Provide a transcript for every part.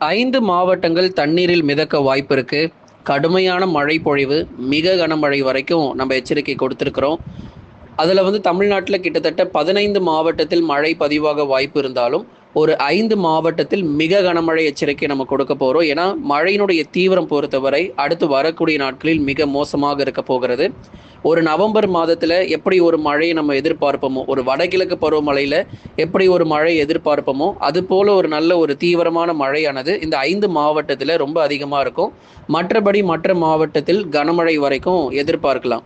ஐந்து மாவட்டங்கள் தண்ணீரில் மிதக்க வாய்ப்பு இருக்கு. கடுமையான மழை பொழிவு மிக கனமழை வரைக்கும் நம்ம எச்சரிக்கை கொடுத்துருக்குறோம். அதில் வந்து தமிழ்நாட்டில் கிட்டத்தட்ட பதினைந்து மாவட்டத்தில் மழை பதிவாக வாய்ப்பு இருந்தாலும் ஒரு ஐந்து மாவட்டத்தில் மிக கனமழை எச்சரிக்கை நம்ம கொடுக்க போகிறோம் ஏன்னா மழையினுடைய தீவிரம் பொறுத்தவரை அடுத்து வரக்கூடிய நாட்களில் மிக மோசமாக இருக்க போகிறது. ஒரு நவம்பர் மாதத்தில் எப்படி ஒரு மழையை நம்ம எதிர்பார்ப்போமோ ஒரு வடகிழக்கு பருவமழையில் எப்படி ஒரு மழையை எதிர்பார்ப்போமோ அது போல ஒரு நல்ல ஒரு தீவிரமான மழையானது இந்த ஐந்து மாவட்டத்தில் ரொம்ப அதிகமாக இருக்கும். மற்றபடி மற்ற மாவட்டத்தில் கனமழை வரைக்கும் எதிர்பார்க்கலாம்.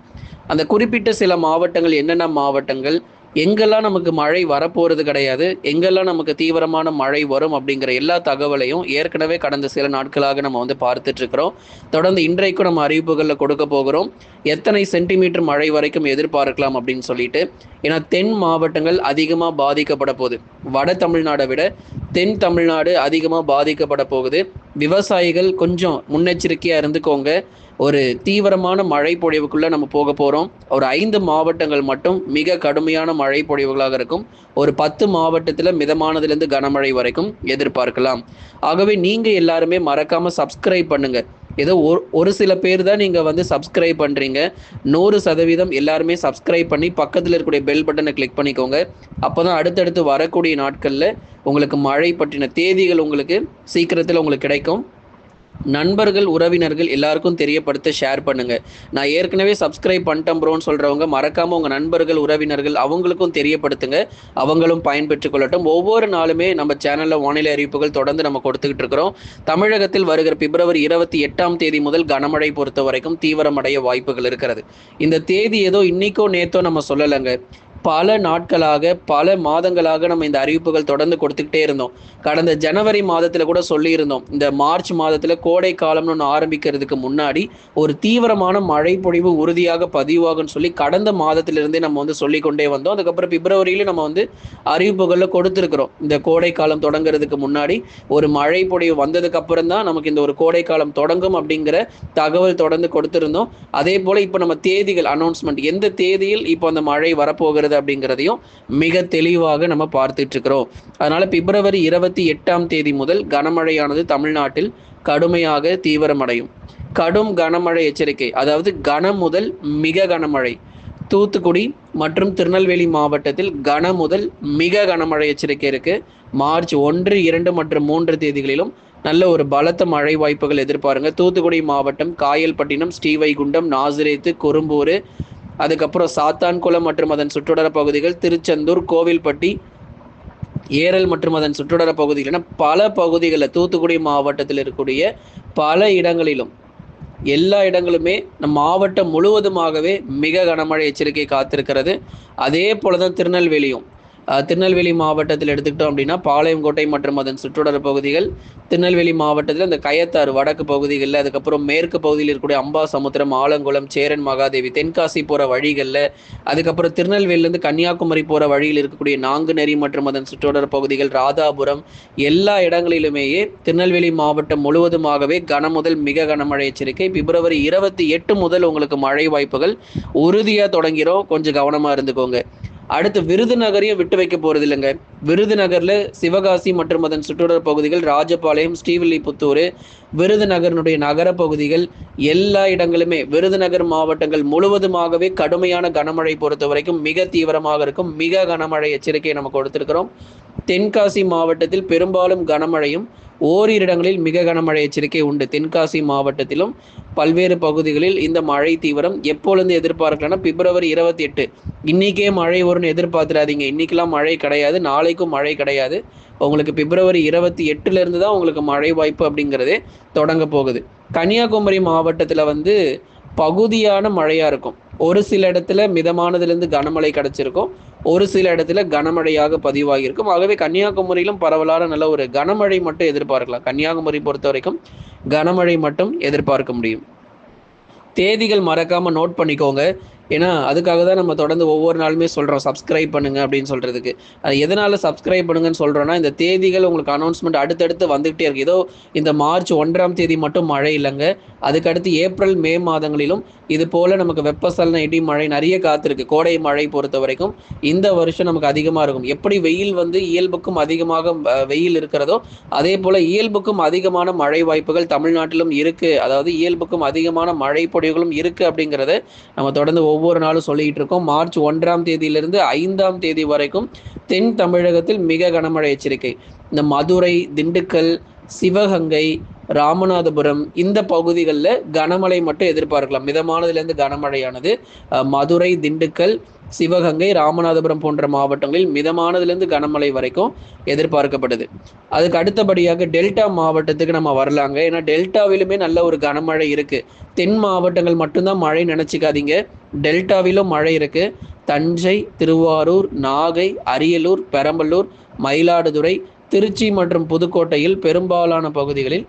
அந்த குறிப்பிட்ட சில மாவட்டங்கள் என்னென்ன மாவட்டங்கள்? எங்கெல்லாம் நமக்கு மழை வரப்போகிறது கிடையாது எங்கெல்லாம் நமக்கு தீவிரமான மழை வரும் அப்படிங்கிற எல்லா தகவலையும் ஏற்கனவே கடந்த சில நாட்களாக நம்ம வந்து பார்த்துட்டு இருக்கிறோம் தொடர்ந்து இன்றைக்கும் நம்ம அறிவிப்புகளில் கொடுக்க போகிறோம். எத்தனை சென்டிமீட்டர் மழை வரைக்கும் எதிர்பார்க்கலாம் அப்படின்னு சொல்லிட்டு. ஏன்னா தென் மாவட்டங்கள் அதிகமாக பாதிக்கப்பட போகுது. வட தமிழ்நாடை விட தென் தமிழ்நாடு அதிகமாக பாதிக்கப்பட போகுது. விவசாயிகள் கொஞ்சம் முன்னெச்சரிக்கையாக இருந்துக்கோங்க. ஒரு தீவிரமான மழை பொழிவுக்குள்ளே நம்ம போக போகிறோம் ஒரு ஐந்து மாவட்டங்கள் மட்டும் மிக கடுமையான மழை பொழிவுகளாக இருக்கும். ஒரு பத்து மாவட்டத்தில் மிதமானதுலேருந்து கனமழை வரைக்கும் எதிர்பார்க்கலாம். ஆகவே நீங்கள் எல்லாருமே மறக்காமல் சப்ஸ்கிரைப் பண்ணுங்கள் ஏதோ ஒரு ஒரு சில பேர் தான் நீங்கள் வந்து சப்ஸ்கிரைப் பண்ணுறீங்க நூறு சதவீதம் எல்லாருமே சப்ஸ்கிரைப் பண்ணி பக்கத்தில் இருக்கக்கூடிய பெல் பட்டனை கிளிக் பண்ணிக்கோங்க. அப்போ தான் அடுத்தடுத்து வரக்கூடிய நாட்களில் உங்களுக்கு மழை பற்றின தேதிகள் உங்களுக்கு சீக்கிரத்தில் உங்களுக்கு கிடைக்கும். நண்பர்கள் உறவினர்கள் எல்லாருக்கும் தெரியப்படுத்த ஷேர் பண்ணுங்க. நான் ஏற்கனவே சப்ஸ்கிரைப் பண்ணிட்டேன் ப்ரோன்னு சொல்றவங்க மறக்காம உங்க நண்பர்கள் உறவினர்கள் அவங்களுக்கும் தெரியப்படுத்துங்க. அவங்களும் பயன்பெற்றுக் கொள்ளட்டும். ஒவ்வொரு நாளுமே நம்ம சேனல்ல வானிலை அறிவிப்புகள் தொடர்ந்து நம்ம கொடுத்துக்கிட்டு இருக்கிறோம். தமிழகத்தில் வருகிற பிப்ரவரி இருபத்தி எட்டாம் தேதி முதல் கனமழை பொறுத்த வரைக்கும் தீவிரமடைய வாய்ப்புகள் இருக்கிறது. இந்த தேதி ஏதோ இன்னைக்கோ நேத்தோ நம்ம சொல்லலைங்க. பல நாட்களாக பல மாதங்களாக நம்ம இந்த அறிவிப்புகள் தொடர்ந்து கொடுத்துக்கிட்டே இருந்தோம். கடந்த ஜனவரி மாதத்தில் கூட சொல்லியிருந்தோம். இந்த மார்ச் மாதத்தில் கோடை காலம்னு ஒன்று ஆரம்பிக்கிறதுக்கு முன்னாடி ஒரு தீவிரமான மழை பொழிவு உறுதியாக பதிவாகும்னு சொல்லி கடந்த மாதத்திலிருந்தே நம்ம வந்து சொல்லிக்கொண்டே வந்தோம். அதுக்கப்புறம் பிப்ரவரியில நம்ம வந்து அறிவிப்புகளில் கொடுத்துருக்குறோம். இந்த கோடை காலம் தொடங்குறதுக்கு முன்னாடி ஒரு மழை பொழிவு வந்ததுக்கு அப்புறம் தான் நமக்கு இந்த ஒரு கோடை காலம் தொடங்கும் அப்படிங்கிற தகவல் தொடர்ந்து கொடுத்துருந்தோம். அதே போல் இப்போ நம்ம தேதிகள் அனௌன்ஸ்மெண்ட் எந்த தேதியில் இப்போ அந்த மழை வரப்போகிறது வருகிறது அப்படிங்கிறதையும் மிக தெளிவாக நம்ம பார்த்துட்டு இருக்கிறோம். அதனால பிப்ரவரி இருபத்தி எட்டாம் தேதி முதல் கனமழையானது தமிழ்நாட்டில் கடுமையாக தீவிரமடையும். கடும் கனமழை எச்சரிக்கை அதாவது கனம் முதல் மிக கனமழை தூத்துக்குடி மற்றும் திருநெல்வேலி மாவட்டத்தில் கன முதல் மிக கனமழை எச்சரிக்கை இருக்கு. மார்ச் ஒன்று இரண்டு மற்றும் மூன்று தேதிகளிலும் நல்ல ஒரு பலத்த மழை வாய்ப்புகள் எதிர்பாருங்க. தூத்துக்குடி மாவட்டம் காயல்பட்டினம் ஸ்ரீவைகுண்டம் நாசிரேத்து குறும்பூர் அதுக்கப்புறம் சாத்தான்குளம் மற்றும் அதன் சுற்றுடர பகுதிகள் திருச்செந்தூர் கோவில்பட்டி ஏரல் மற்றும் அதன் சுற்றுடர பகுதிகள் என பல பகுதிகளில் தூத்துக்குடி மாவட்டத்தில் இருக்கக்கூடிய பல இடங்களிலும் எல்லா இடங்களுமே நம் மாவட்டம் முழுவதுமாகவே மிக கனமழை எச்சரிக்கை காத்திருக்கிறது. அதே போலதான் திருநெல்வேலியும். திருநெல்வேலி மாவட்டத்தில் எடுத்துக்கிட்டோம் அப்படின்னா பாளையங்கோட்டை மற்றும் அதன் சுற்றுடர பகுதிகள். திருநெல்வேலி மாவட்டத்தில் அந்த கயத்தாறு வடக்கு பகுதிகளில் அதுக்கப்புறம் மேற்கு பகுதியில் இருக்கக்கூடிய அம்பா சமுத்திரம் ஆலங்குளம் சேரன் மகாதேவி தென்காசி போகிற வழிகளில் அதுக்கப்புறம் திருநெல்வேலியிலேருந்து கன்னியாகுமரி போகிற வழியில் இருக்கக்கூடிய நாங்குநெறி மற்றும் அதன் சுற்றுடர பகுதிகள் ராதாபுரம் எல்லா இடங்களிலுமேயே திருநெல்வேலி மாவட்டம் முழுவதுமாகவே கனமுதல் மிக கனமழை எச்சரிக்கை. பிப்ரவரி இருபத்தி எட்டு முதல் உங்களுக்கு மழை வாய்ப்புகள் உறுதியாக தொடங்கிறோம் கொஞ்சம் கவனமாக இருந்துக்கோங்க. அடுத்து விருதுநகரையும் விட்டு வைக்க போறது இல்லைங்க விருதுநகர்ல சிவகாசி மற்றும் அதன் சுற்றுலா பகுதிகள் ராஜபாளையம் ஸ்ரீவில்லிபுத்தூர் விருதுநகரனுடைய நகர பகுதிகள் எல்லா இடங்களுமே விருதுநகர் மாவட்டங்கள் முழுவதுமாகவே கடுமையான கனமழை பொறுத்த வரைக்கும் மிக தீவிரமாக இருக்கும். மிக கனமழை எச்சரிக்கையை நம்ம கொடுத்திருக்கிறோம். தென்காசி மாவட்டத்தில் பெரும்பாலும் கனமழையும் ஓரிரு இடங்களில் மிக கனமழை எச்சரிக்கை உண்டு. தென்காசி மாவட்டத்திலும் பல்வேறு பகுதிகளில் இந்த மழை தீவிரம் எப்போலேருந்து எதிர்பார்க்கலாம்னா பிப்ரவரி இருபத்தி எட்டு இன்னைக்கே மழை வரும்னு எதிர்பார்த்துடாதீங்க. இன்னைக்கெல்லாம் மழை கிடையாது. நாளைக்கும் மழை கிடையாது. உங்களுக்கு பிப்ரவரி இருபத்தி எட்டுலேருந்து தான் உங்களுக்கு மழை வாய்ப்பு அப்படிங்கிறதே தொடங்க போகுது. கன்னியாகுமரி மாவட்டத்தில் வந்து பகுதியான மழையாக இருக்கும். ஒரு சில இடத்துல மிதமானதுலேருந்து கனமழை கிடச்சிருக்கும். ஒரு சில இடத்துல கனமழையாக பதிவாகியிருக்கும். ஆகவே கன்னியாகுமரியிலும் பரவலான நல்ல ஒரு கனமழை மட்டும் எதிர்பார்க்கலாம். கன்னியாகுமரி பொறுத்த வரைக்கும் கனமழை மட்டும் எதிர்பார்க்க முடியும். தேதிகள் மறக்காம நோட் பண்ணிக்கோங்க. ஏன்னா அதுக்காக தான் நம்ம தொடர்ந்து ஒவ்வொரு நாளுமே சொல்கிறோம் சப்ஸ்கிரைப் பண்ணுங்க அப்படின்னு சொல்கிறதுக்கு அது எதனால் சப்ஸ்கிரைப் பண்ணுங்கன்னு சொல்கிறோன்னா இந்த தேதிகள் உங்களுக்கு அனௌன்ஸ்மெண்ட் அடுத்தடுத்து வந்துகிட்டே இருக்கு. ஏதோ இந்த மார்ச் ஒன்றாம் தேதி மட்டும் மழை இல்லைங்க. அதுக்கடுத்து ஏப்ரல் மே மாதங்களிலும் இது போல் நமக்கு வெப்பசலன இடி மழை நிறைய காத்திருக்கு. கோடை மழை பொறுத்த வரைக்கும் இந்த வருஷம் நமக்கு அதிகமாக இருக்கும். எப்படி வெயில் வந்து இயல்புக்கும் அதிகமாக வெயில் இருக்கிறதோ அதே போல் இயல்புக்கும் அதிகமான மழை வாய்ப்புகள் தமிழ்நாட்டிலும் இருக்குது அதாவது இயல்புக்கும் அதிகமான மழை பொழிவுகளும் இருக்குது அப்படிங்கிறத நம்ம தொடர்ந்து ஒவ்வொரு ஒவ்வொரு நாளும் சொல்லிக்கிட்டு இருக்கோம். மார்ச் ஒன்றாம் தேதியிலிருந்து ஐந்தாம் தேதி வரைக்கும் தென் தமிழகத்தில் மிக கனமழை எச்சரிக்கை. இந்த மதுரை திண்டுக்கல் சிவகங்கை ராமநாதபுரம் இந்த பகுதிகளில் கனமழை மட்டும் எதிர்பார்க்கலாம். மிதமானதுலேருந்து கனமழையானது மதுரை திண்டுக்கல் சிவகங்கை ராமநாதபுரம் போன்ற மாவட்டங்களில் மிதமானதுலேருந்து கனமழை வரைக்கும் எதிர்பார்க்கப்படுது அதுக்கு அடுத்தபடியாக டெல்டா மாவட்டத்துக்கு நம்ம வரலாங்க. ஏன்னா டெல்டாவிலுமே நல்ல ஒரு கனமழை இருக்குது தென் மாவட்டங்கள் மட்டும்தான் மழை நினச்சிக்காதீங்க. டெல்டாவிலும் மழை இருக்குது தஞ்சை திருவாரூர் நாகை அரியலூர் பெரம்பலூர் மயிலாடுதுறை திருச்சி மற்றும் புதுக்கோட்டையில் பெரும்பாலான பகுதிகளில்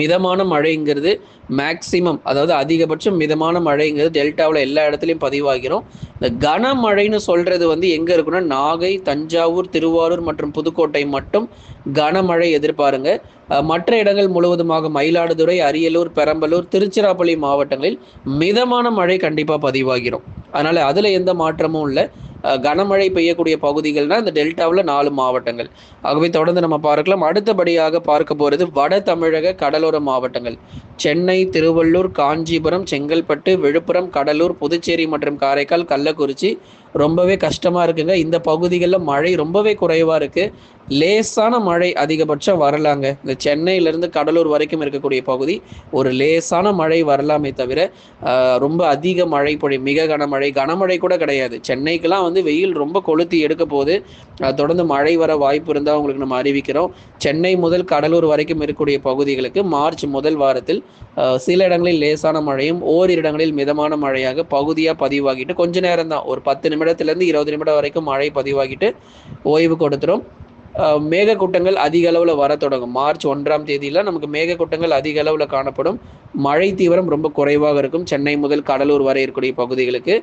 மிதமான மழைங்கிறது மேக்சிமம் அதாவது அதிகபட்சம் மிதமான மழைங்கிறது டெல்டாவில் எல்லா இடத்துலையும் பதிவாகிறோம். இந்த கனமழைன்னு சொல்கிறது வந்து எங்கே இருக்குன்னா நாகை தஞ்சாவூர் திருவாரூர் மற்றும் புதுக்கோட்டை மட்டும் கனமழை எதிர்பாருங்க. மற்ற இடங்கள் முழுவதுமாக மயிலாடுதுறை அரியலூர் பெரம்பலூர் திருச்சிராப்பள்ளி மாவட்டங்களில் மிதமான மழை கண்டிப்பாக பதிவாகிறோம். அதனால் அதில் எந்த மாற்றமும் இல்லை. கனமழை பெய்யக்கூடிய பகுதிகள்னா இந்த டெல்டாவில் நாலு மாவட்டங்கள். ஆகவே தொடர்ந்து நம்ம பார்க்கலாம். அடுத்தபடியாக பார்க்க போகிறது வட தமிழக கடலோர மாவட்டங்கள். சென்னை திருவள்ளூர் காஞ்சிபுரம் செங்கல்பட்டு விழுப்புரம் கடலூர் புதுச்சேரி மற்றும் காரைக்கால் கள்ளக்குறிச்சி ரொம்பவே கஷ்டமாக இருக்குங்க. இந்த பகுதிகளில் மழை ரொம்பவே குறைவாக இருக்குது லேசான மழை அதிகபட்சம் வரலாங்க. இந்த சென்னையிலேருந்து கடலூர் வரைக்கும் இருக்கக்கூடிய பகுதி ஒரு லேசான மழை வரலாமே தவிர ரொம்ப அதிக மழை பொழி மிக கனமழை கனமழை கூட கிடையாது. சென்னைக்கெலாம் வந்து வெயில் ரொம்ப கொளுத்தி எடுக்க போது தொடர்ந்து மழை வர வாய்ப்பு இருந்தால் உங்களுக்கு நம்ம அறிவிக்கிறோம். சென்னை முதல் கடலூர் வரைக்கும் இருக்கக்கூடிய பகுதிகளுக்கு மார்ச் முதல் வாரத்தில் சில இடங்களில் லேசான மழையும் ஓரிரு இடங்களில் மிதமான மழையாக பகுதியாக பதிவாகிட்டு கொஞ்ச நேரம் தான் ஒரு பத்து நிமிடம் நிமிடத்திலிருந்து இருபது நிமிடம் வரைக்கும் மழை பதிவாகிட்டு ஓய்வு கொடுத்துரும். மேகக்கூட்டங்கள் அதிக அளவில் வர தொடங்கும். மார்ச் ஒன்றாம் தேதியில் நமக்கு மேகக்கூட்டங்கள் அதிக அளவில் காணப்படும். மழை தீவிரம் ரொம்ப குறைவாக இருக்கும். சென்னை முதல் கடலூர் வரை இருக்கக்கூடிய பகுதிகளுக்கு.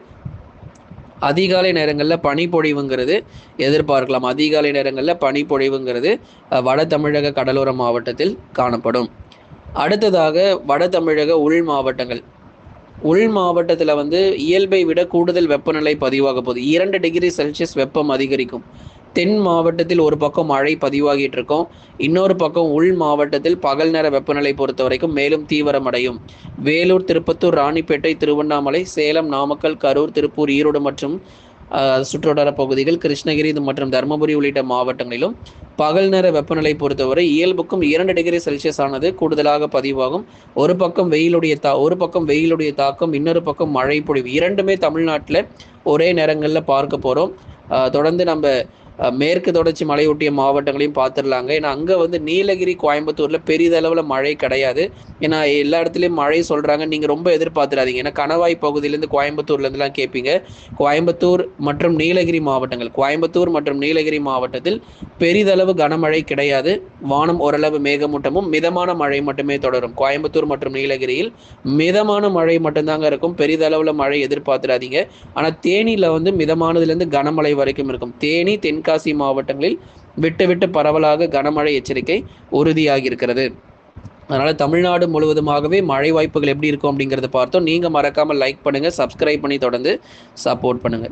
அதிகாலை நேரங்களில் பனிப்பொழிவுங்கிறது எதிர்பார்க்கலாம். அதிகாலை நேரங்களில் பனிப்பொழிவுங்கிறது வட தமிழக கடலோர மாவட்டத்தில் காணப்படும். அடுத்ததாக வட தமிழக உள் மாவட்டங்கள். உள் மாவட்டத்தில் வந்து இயல்பை விட கூடுதல் வெப்பநிலை பதிவாக போகுது. இரண்டு டிகிரி செல்சியஸ் வெப்பம் அதிகரிக்கும். தென் மாவட்டத்தில் ஒரு பக்கம் மழை பதிவாகிட்டு இருக்கோம். இன்னொரு பக்கம் உள் மாவட்டத்தில் பகல் நேர வெப்பநிலை பொறுத்த வரைக்கும் மேலும் தீவிரமடையும். வேலூர் திருப்பத்தூர் ராணிப்பேட்டை திருவண்ணாமலை சேலம் நாமக்கல் கரூர் திருப்பூர் ஈரோடு மற்றும் சுற்றுவட்டார பகுதிகள் கிருஷ்ணகிரி மற்றும் தருமபுரி உள்ளிட்ட மாவட்டங்களிலும் பகல் நேர வெப்பநிலை பொறுத்தவரை இயல்புக்கும் இரண்டு டிகிரி செல்சியஸ் ஆனது கூடுதலாக பதிவாகும். ஒரு பக்கம் வெயிலுடைய தா ஒரு பக்கம் வெயிலுடைய தாக்கம் இன்னொரு பக்கம் மழை பொழிவு இரண்டுமே தமிழ்நாட்டில் ஒரே நேரங்களில் பார்க்க போகிறோம் தொடர்ந்து நம்ம மேற்கு தொடர்ச்சி மலையொட்டிய மாவட்டங்களையும் பார்த்துடலாங்க. ஏன்னா அங்கே வந்து நீலகிரி கோயம்புத்தூரில் பெரிதளவில் மழை கிடையாது. ஏன்னா எல்லா இடத்துலையும் மழை சொல்கிறாங்க நீங்கள் ரொம்ப எதிர்பார்த்துடாதீங்க. ஏன்னா கணவாய் பகுதியிலேருந்து கோயம்புத்தூர்லேருந்துலாம் கேட்பீங்க கோயம்புத்தூர் மற்றும் நீலகிரி மாவட்டங்கள். கோயம்புத்தூர் மற்றும் நீலகிரி மாவட்டத்தில் பெரிதளவு கனமழை கிடையாது. வானம் ஓரளவு மேகமூட்டமும் மிதமான மழை மட்டுமே தொடரும். கோயம்புத்தூர் மற்றும் நீலகிரியில் மிதமான மழை மட்டும்தாங்க இருக்கும். பெரிதளவில் மழை எதிர்பார்த்துடாதீங்க. ஆனால் தேனியில் வந்து மிதமானதுலேருந்து கனமழை வரைக்கும் இருக்கும். தேனி தென் தென்காசி மாவட்டங்களில் விட்டு விட்டு பரவலாக கனமழை எச்சரிக்கை உறுதியாகி இருக்கிறது அதனால் தமிழ்நாடு முழுவதுமாகவே மழை வாய்ப்புகள் எப்படி இருக்கும் அப்படிங்கிறத பார்த்தோம். நீங்கள் மறக்காமல் லைக் பண்ணுங்கள் சப்ஸ்கிரைப் பண்ணி தொடர்ந்து சப்போர்ட் பண்ணுங்கள்